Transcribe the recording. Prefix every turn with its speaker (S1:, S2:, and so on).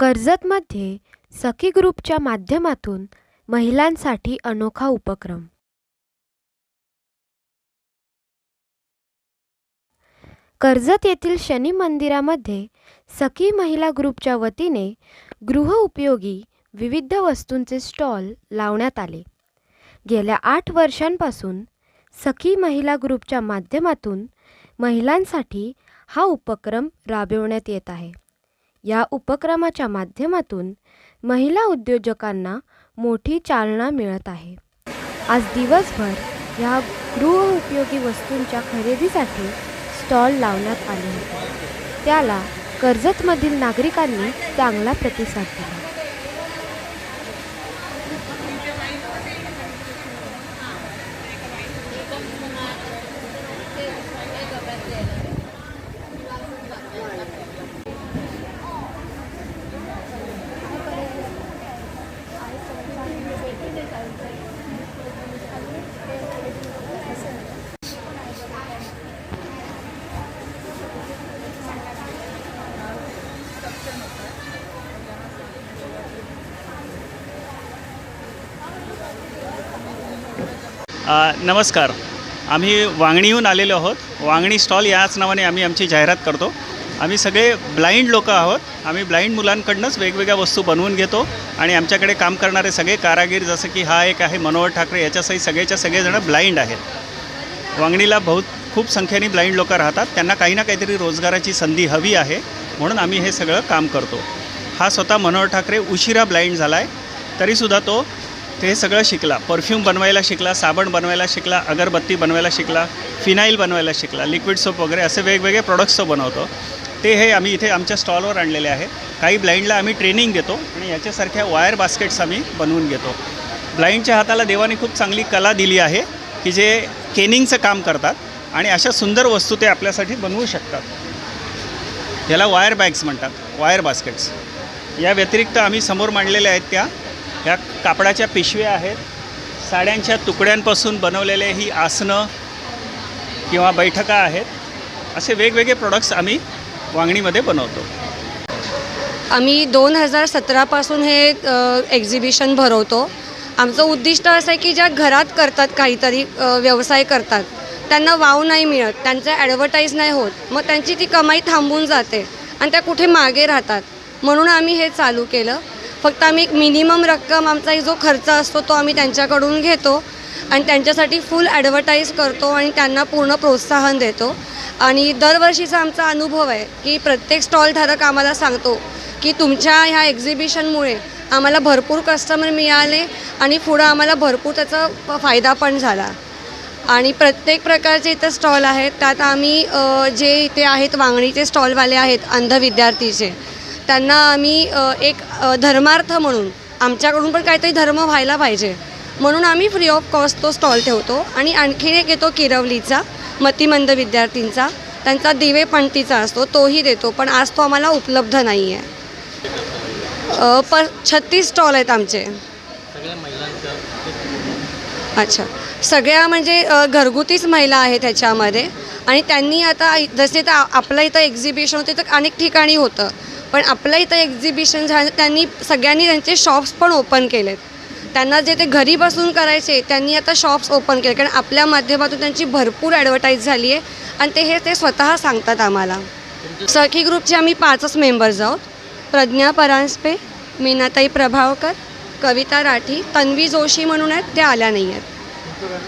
S1: कर्जतमध्ये सखी ग्रुपच्या माध्यमातून महिलांसाठी अनोखा उपक्रम. कर्जत येथील शनी मंदिरामध्ये सखी महिला ग्रुपच्या वतीने गृहउपयोगी विविध वस्तूंचे स्टॉल लावण्यात आले. गेल्या आठ वर्षांपासून सखी महिला ग्रुपच्या माध्यमातून महिलांसाठी हा उपक्रम राबविण्यात येत आहे. या उपक्रमाच्या माध्यमातून महिला उद्योजकांना मोठी चालना मिळत आहे. आज दिवसभर या गृहउपयोगी वस्तूंच्या खरेदीसाठी स्टॉल लावण्यात आले होते. त्याला कर्जतमधील नागरिकांनी चांगला प्रतिसाद दिला.
S2: नमस्कार. आम्ही वांगणीहून आलेलो आहोत. वांगणी स्टॉल याच नावाने आम्ही आमची जाहिरात करतो. आम्ही सगळे ब्लाइंड लोक आहोत. आम्ही ब्लाइंड मुलांकडनंच वेगवेगळ्या वस्तू बनवून घेतो आणि आमच्याकडे काम करणारे सगळे कारागीर जसं की हा एक आहे मनोहर ठाकरे याच्यासही सगळेच्या सगळेजणं ब्लाइंड आहेत. वांगणीला बहुत खूप संख्येने ब्लाइंड लोक राहतात. त्यांना काही ना काहीतरी रोजगाराची संधी हवी आहे. म्हणून आम्ही हे सगळं काम करतो. हा स्वतः मनोहर ठाकरे उशिरा ब्लाइंड झाला आहे तरीसुद्धा तो ते सगळं शिकला. परफ्यूम बनवायला शिकला साबण बनवायला शिकला अगरबत्ती बनवायला शिकला फिनाईल बनवायला शिकला लिक्विड सोप वगैरे असे वेगवेगळे प्रोडक्ट्स तो बनवतो. ते हे आम्ही इथे आमच्या स्टॉलवर आणलेले आहे. काही ब्लाइंडला आम्ही ट्रेनिंग देतो आणि याच्यासारख्या वायर बास्केट्स आम्ही बनवून घेतो. ब्लाइंडच्या हाताला देवाने खूप चांगली कला दिली आहे की जे केनिंगचं काम करतात आणि अशा सुंदर वस्तू ते आपल्यासाठी बनवू शकतात. याला वायर बॅग्स म्हणतात वायर बास्केट्स या व्यतिरिक्त आम्ही समोर मांडलेल्या आहेत त्या ह्या कापडाच्या पिशव्या आहेत. साड्यांच्या तुकड्यांपासून बनवलेले ही आसनं किंवा बैठका आहेत. असे वेगवेगळे प्रोडक्ट्स आम्ही वांगणीमध्ये बनवतो.
S3: आम्ही दोन हजार सतरापासून हे एक्झिबिशन भरवतो. आमचं उद्दिष्ट असं आहे की ज्या घरात करतात काहीतरी व्यवसाय करतात त्यांना वाव नाही मिळत त्यांचं ॲडव्हर्टाईज नाही होत. मग त्यांची ती कमाई थांबून जाते आणि त्या कुठे मागे राहतात. म्हणून आम्ही हे चालू केलं. फक्त आम्ही एक मिनिमम रक्कम आमचा जो खर्च असतो तो आम्ही त्यांच्याकडून घेतो आणि त्यांच्यासाठी फुल ॲडव्हर्टाईज करतो आणि त्यांना पूर्ण प्रोत्साहन देतो. आणि दरवर्षीचा आमचा अनुभव आहे की प्रत्येक स्टॉलधारक आम्हाला सांगतो की तुमच्या ह्या एक्झिबिशनमुळे आम्हाला भरपूर कस्टमर मिळाले आणि पुढं आम्हाला भरपूर त्याचा फायदा पण झाला. आणि प्रत्येक प्रकारचे इथं स्टॉल आहेत. त्यात आम्ही जे इथे आहेत वांगणीचे स्टॉलवाले आहेत अंध विद्यार्थीचे. त्यांना आम्ही एक धर्मार्थ म्हणून आमच्याकडून पण काहीतरी धर्म व्हायला पाहिजे. म्हणून आम्ही फ्री ऑफ कॉस्ट तो स्टॉल ठेवतो आणि आणखीन एक येतो किरवलीचा मतिमंद विद्यार्थींचा. त्यांचा दिवे पणतीचा असतो तोही देतो पण आज तो आम्हाला उपलब्ध नाही आहे प छत्तीस स्टॉल आहेत आमचे. अच्छा. सगळ्या म्हणजे घरगुतीच महिला आहेत ह्याच्यामध्ये. आणि त्यांनी आता जसे तर आपल्या इथं एक्झिबिशन होते तर अनेक ठिकाणी होतं. पण आपलं इथं एक्झिबिशन झालं त्यांनी सगळ्यांनी त्यांचे शॉप्स पण ओपन केलेत. त्यांना जे ते घरी बसून करायचे त्यांनी आता शॉप्स ओपन केले. कारण आपल्या माध्यमातून त्यांची भरपूर ॲडव्हर्टाईज झाली आहे आणि ते हे ते स्वतः सांगतात आम्हाला. सखी ग्रुपचे आम्ही पाचच मेंबर्स आहोत. प्रज्ञा परांजपे मीनाताई प्रभावकर कविता राठी तन्वी जोशी म्हणून आहेत त्या आल्या नाही आहेत